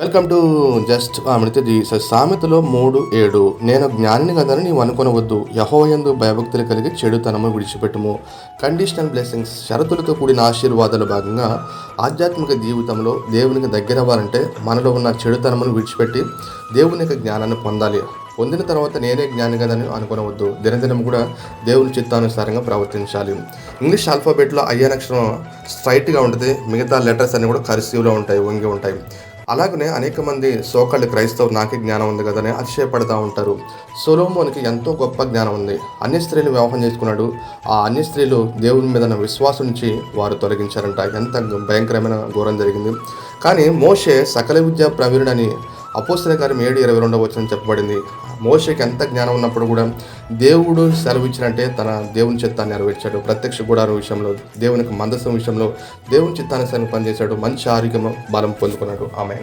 Welcome to just ఆమెతో సామెతలో మూడు ఏడు. నేను జ్ఞానిని కదని నీవు అనుకునవద్దు. యహోయందు భయభక్తులు కలిగి చెడుతనము విడిచిపెట్టుము. కండిషనల్ బ్లెస్సింగ్స్ షరతులతో కూడిన ఆశీర్వాదాల భాగంగా ఆధ్యాత్మిక జీవితంలో దేవునికి దగ్గర అవ్వాలంటే మనలో ఉన్న చెడుతనమును విడిచిపెట్టి దేవుని యొక్క జ్ఞానాన్ని పొందాలి. పొందిన తర్వాత నేనే జ్ఞాని కదని అనుకోనవద్దు. దినదినం కూడా దేవుని చిత్తానుసారంగా ప్రవర్తించాలి. ఇంగ్లీష్ ఆల్ఫాబెట్లో అయ్యాక్షరం స్ట్రైట్గా ఉంటుంది. మిగతా లెటర్స్ అన్నీ కూడా కర్సివ్లో ఉంటాయి వంగి ఉంటాయి. అలాగనే అనేక మంది సోకళ్ళు క్రైస్తవులు నాకే జ్ఞానం ఉంది కదని అతిశయపడతా ఉంటారు. సొలోమోనికి ఎంతో గొప్ప జ్ఞానం ఉంది. అన్ని స్త్రీలు వివాహం చేసుకున్నాడు. ఆ అన్ని స్త్రీలు దేవుని మీద విశ్వాసం నుంచి వారు తొలగించారంట. ఎంత భయంకరమైన ఘోరం జరిగింది. కానీ మోషే సకల విద్యా ప్రవీణుడని అపోస్తల కార్యం ఏడు ఇరవై రెండవ వచ్చిన చెప్పబడింది. మోషకి ఎంత జ్ఞానం ఉన్నప్పుడు కూడా దేవుడు సెలవిచ్చినట్టే తన దేవుని చిత్తాన్ని నెరవేర్చాడు. ప్రత్యక్ష గుడారం విషయంలో దేవునికి మందసం విషయంలో దేవుని చిత్తానుసారం పనిచేశాడు మంచి ఆరోగ్యం బలం పొందుకున్నాడు. ఆమె